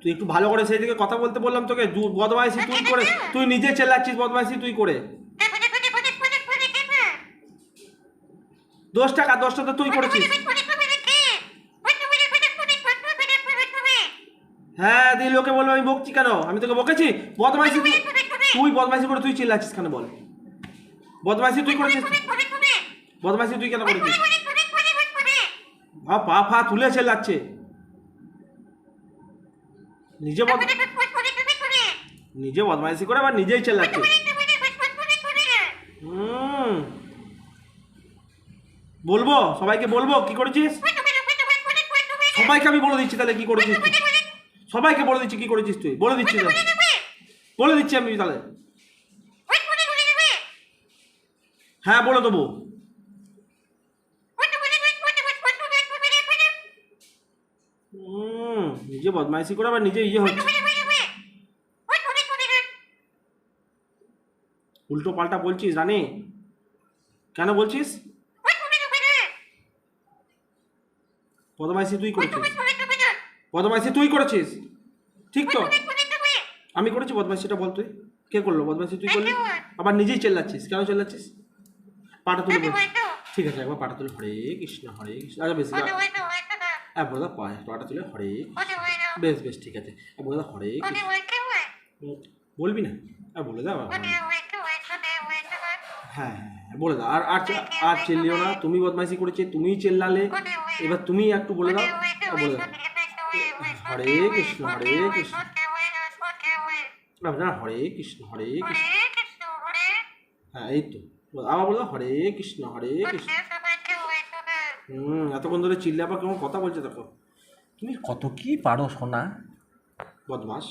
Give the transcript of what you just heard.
তুই একটু ভালো করে সেই দিকে কথা বলতে বললাম তোকে বদমাইশি তুই করে, তুই নিজে চেল্লাচ্ছিস বদমাইশি তুই করে। দশ টাকা, দশটা তো তুই করেছিস। হ্যাঁ দিয়ে লোকে বলব আমি বকছি কেন? আমি তোকে বকেছি? বদমাইশি তুই তুই বদমাইশি করে তুই চিল্লাচ্ছিস কেন বল? বদমাইশি তুই করেছিস? বদমাইশি তুই কেন করেছিস? ভা পা ফা তুলে চেল্লাচ্ছে। নিজে নিজে বদমাইশি করে আবার নিজেই চেল্লাচ্ছে। বলব? সবাইকে বলব? কি করেছিস? সবাইকে আমি বলে দিচ্ছি তাহলে কি করেছিস সবাইকে বলে দিচ্ছি কি করেছিস তুই? বলে দিচ্ছি। বলে দিচ্ছি আমি তাহলে। হ্যাঁ বলে দেবো হুম নিজে বদমাইশি করে আবার নিজে ইয়ে হচ্ছে উল্টো পাল্টা বলছিস রানী কেন বলছিস বদমাইশি তুই করেছিস বদমাইশি তুই করেছিস ঠিক তো আমি করেছি বদমাইশিটা বল তুই কে করল বদমাইশি তুই করলি আবার নিজেই চেল্লাচ্ছিস কেন চেল্লাচ্ছিস পাটা তুলে ঠিক আছে একবার পাটা তুলে হরে কৃষ্ণ হরে কৃষ্ণ আচ্ছা বেশ হ্যাঁ বলে পাটা তুলে হরে বেশ বেশ ঠিক আছে আর বলে দাও হরে বলবি না আর বলে দাও হ্যাঁ হ্যাঁ হ্যাঁ, বলে দাও আর আর আর চেল্লিও না তুমি বদমাইশি করেছে তুমিই চেল্লালে এবার তুমি একটু বলে দাও আর বলে দাও হরে কৃষ্ণ হরে কৃষ্ণ না হরে কৃষ্ণ হরে কৃষ্ণ হ্যাঁ এই তো আবার বলে হরে কৃষ্ণ হরে কৃষ্ণ হুম এতক্ষণ ধরে চিল্লে আবার কেমন কথা বলছে দেখো তুমি কত কি পারো সোনা? বদমাস